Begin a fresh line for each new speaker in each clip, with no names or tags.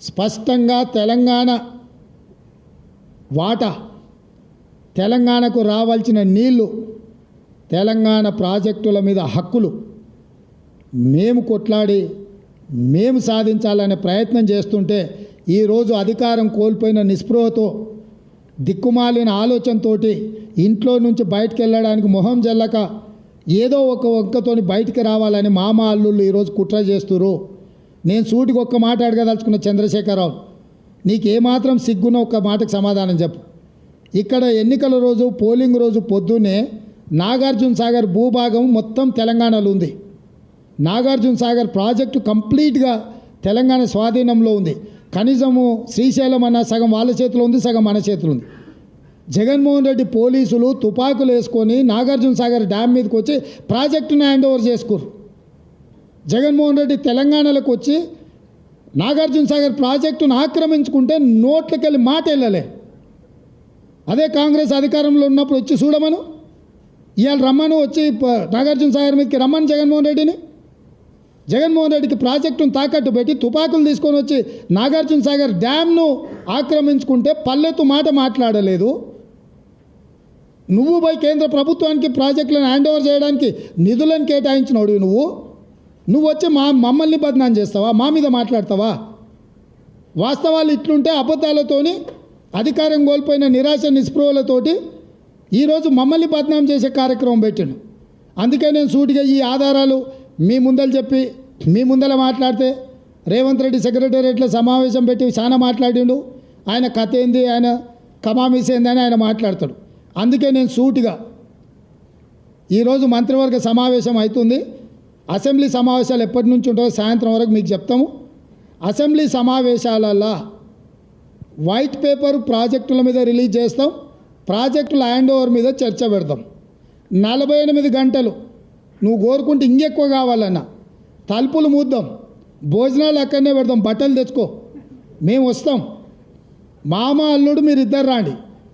స్పష్టంగా తెలంగాణ వాటా తెలంగాణకు రావాల్సిన నీళ్ళు తెలంగాణ ప్రాజెక్టుల మీద హక్కులు మేము కొట్లాడి మేము సాధించాలనే ప్రయత్నం చేస్తుంటే ఈరోజు అధికారం కోల్పోయిన నిస్పృహతో దిక్కుమాలిన ఆలోచనతోటి ఇంట్లో నుంచి బయటకు వెళ్ళడానికి మొహం జల్లక ఏదో ఒక వంకతోని బయటికి రావాలని మామ అల్లుళ్ళు ఈరోజు కుట్ర చేస్తున్నారు నేను సూటికి ఒక్క మాట అడగదలుచుకున్న చంద్రశేఖరరావు నీకేమాత్రం సిగ్గున ఒక్క మాటకు సమాధానం చెప్పు. ఇక్కడ ఎన్నికల రోజు పోలింగ్ రోజు పొద్దున్నే నాగార్జున సాగర్ భూభాగం మొత్తం తెలంగాణలో ఉంది. నాగార్జున సాగర్ ప్రాజెక్టు కంప్లీట్గా తెలంగాణ స్వాధీనంలో ఉంది. కనీసము శ్రీశైలం అన్న సగం వాళ్ళ చేతిలో ఉంది సగం మన చేతిలో ఉంది. జగన్మోహన్ రెడ్డి పోలీసులు తుపాకులు వేసుకొని నాగార్జున సాగర్ డ్యామ్ మీదకి వచ్చి ప్రాజెక్టును హ్యాండ్ ఓవర్ చేసుకోరు జగన్మోహన్ రెడ్డి తెలంగాణలోకి వచ్చి నాగార్జున సాగర్ ప్రాజెక్టును ఆక్రమించుకుంటే నోట్లకెళ్ళి మాట వెళ్ళలే. అదే కాంగ్రెస్ అధికారంలో ఉన్నప్పుడు వచ్చి చూడమను. ఇవాళ రమ్మను వచ్చి నాగార్జున సాగర్ మీదకి రమ్మను జగన్మోహన్ రెడ్డిని. జగన్మోహన్ రెడ్డికి ప్రాజెక్టును తాకట్టు పెట్టి తుపాకులు తీసుకొని వచ్చి నాగార్జున సాగర్ డ్యామ్ను ఆక్రమించుకుంటే పల్లెత్తు మాట మాట్లాడలేదు. నువ్వు పోయి కేంద్ర ప్రభుత్వానికి ప్రాజెక్టులను హ్యాండ్ ఓవర్ చేయడానికి నిధులను కేటాయించినోడు నువ్వు. నువ్వు వచ్చి మా మమ్మల్ని బదనాం చేస్తావా? మా మీద మాట్లాడతావా? వాస్తవాలు ఇట్లుంటే అబద్ధాలతోని అధికారం కోల్పోయిన నిరాశ నిస్పృహలతోటి ఈరోజు మమ్మల్ని బదనాం చేసే కార్యక్రమం పెట్టాను అందుకే నేను సూటిగా ఈ ఆధారాలు మీ ముందర చెప్పి మీ ముందర మాట్లాడితే రేవంత్ రెడ్డి సెక్రటేరియట్లో సమావేశం పెట్టి చాలా మాట్లాడిండు. ఆయన కథ ఏంది? ఆయన కమామీస్ ఏంది? అని ఆయన మాట్లాడతాడు. అందుకే నేను సూటిగా ఈరోజు మంత్రివర్గ సమావేశం అవుతుంది. అసెంబ్లీ సమావేశాలు ఎప్పటి నుంచి ఉంటాయో సాయంత్రం వరకు మీకు చెప్తాము. అసెంబ్లీ సమావేశాలల్లో వైట్ పేపర్ ప్రాజెక్టుల మీద రిలీజ్ చేస్తాం. ప్రాజెక్టుల హ్యాండ్ ఓవర్ మీద చర్చ పెడతాం. నలభై ఎనిమిది గంటలు నువ్వు కోరుకుంటే ఇంకెక్కువ కావాలన్నా తలుపులు మూద్దాం. భోజనాలు అక్కడనే పెడదాం బట్టలు తెచ్చుకో. మేము వస్తాం. మామ అల్లుడు మీరు ఇద్దరు రాండి.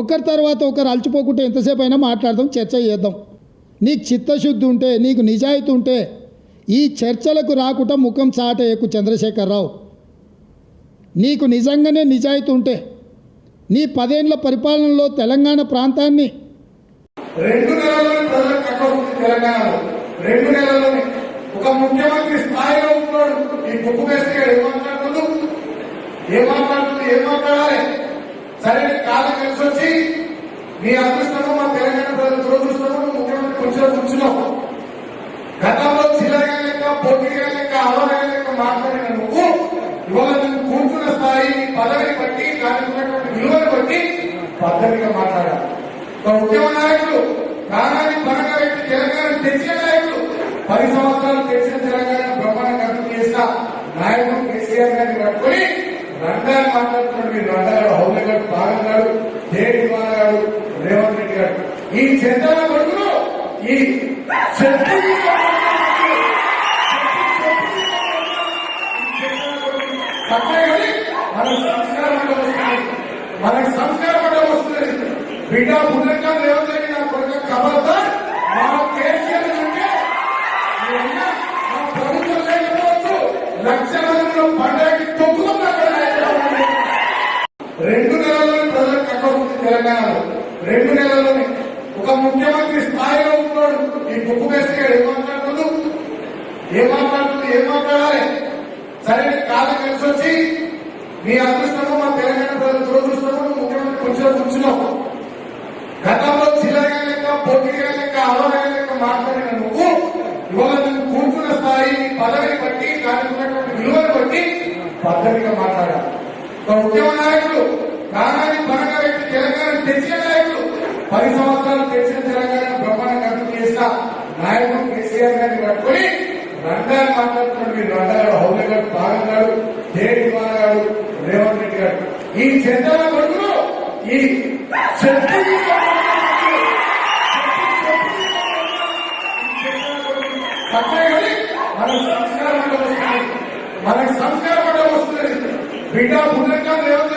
ఒకరి తర్వాత ఒకరు అలచిపోకుంటే ఎంతసేపు అయినా మాట్లాడదాం చర్చ చేద్దాం. నీకు చిత్తశుద్ధి ఉంటే నీకు నిజాయితీ ఉంటే ఈ చర్చలకు రాకుండా ముఖం చాటేయకు చంద్రశేఖరరావు. నీకు నిజంగానే నిజాయితీ ఉంటే నీ పదేండ్ల పరిపాలనలో తెలంగాణ ప్రాంతాన్ని
రెండు రెండు నెలల్లోనే. ఒక ముఖ్యమంత్రి స్థాయిలో ఉన్నాడు. ఈ బుక్కు ఏం మాట్లాడుతుంది ఏం మాట్లాడుతుంది ఏం మాట్లాడాలి? సరే నీ కాలం కలిసి వచ్చి మీ అదృష్టము మా తెలంగాణ ప్రజల దురదృష్టము ముఖ్యమంత్రి కొంచెం కూర్చున్నావు. గతంలో చిల్లరగా లెక్క పొట్టిగా లెక్క అవగా లెక్క మాట్లాడిన నువ్వు ఇవాళ నువ్వు కూర్చున్న స్థాయి పదవిని బట్టి దానికి ఉన్నటువంటి విలువను బట్టి పద్ధతిగా మాట్లాడాలి. ఒక ఉద్యమ నాయకులు ప్రాణాన్ని పరంగా పెట్టి తెలంగాణ తెచ్చిన నాయకులు పది సంవత్సరాలు తెచ్చిన తెలంగాణ బ్రహ్మాండ అభివృద్ధి చేసిన నాయకుడు కేసీఆర్ గారిని పట్టుకొని రంగాన్ని మాట్లాడుతున్నాడు మీరు రంగాడు గారు భాగం కుమార్ గారు రేవంత్ రెడ్డి గారు. ఈ చెంతల కొడుకులు ఈ మనకు సంస్కారం అంటే వస్తుంది. మనకు సంస్కారం అంటే వస్తుంది. బిడ్డ పుణ్యంగా రేవంత్ రెడ్డి నా కొడుకు కబర్దా మా కేసీఆర్ అంటే మా ప్రభుత్వం లేకపోవచ్చు. లక్షల మందిలో పండగకి తొక్కుతున్నా రెండు నెలలు తెలంగాణలో రెండు నెలల్లోనే ఒక ముఖ్యమంత్రి స్థాయిలో ఉన్నాడు. ఈ బుక్కు మేస్తే ఏం మాట్లాడుతుంది ఏం మాట్లాడుతుంది ఏం మాట్లాడాలి? సరే కాలం కలిసి వచ్చి మీ అదృష్టము మా తెలంగాణ ప్రజలు దురదృష్టము ముఖ్యమంత్రి కొంచెం కూర్చున్నావు గతంలో చిల్లరగా లెక్క పొట్టిగా లెక్క అవగా లెక్క మాట్లాడిన నువ్వు ఇవాళ నువ్వు కూర్చున్న స్థాయి పదవిని బట్టి దానికి ఉన్నటువంటి విలువను బట్టి పద్ధతిగా మాట్లాడాలి. ఒక ఉద్యమ నాయకుడు ప్రాణాన్ని పరంగా పెట్టి తెలంగాణ తెచ్చిన నాయకుడు పది సంవత్సరాలు తెచ్చిన తెలంగాణ బ్రహ్మాండంగా అభివృద్ధి చేసిన నాయకుడు కేసీఆర్ గారిని పట్టుకొని రంగాన్ని మాట్లాడుతున్నాడు మీరు రంగాడు హౌల గారు భాగం గారు దేవి కుమార్ గారు రేవంత్ రెడ్డి గారు ఈ చెంతల ఈ చెప్పు తప్పే మనకు సంస్కారం వస్తుంది. మనకు సంస్కారం వస్తుంది. బిడ్డ పుణ్యంగా లేవదని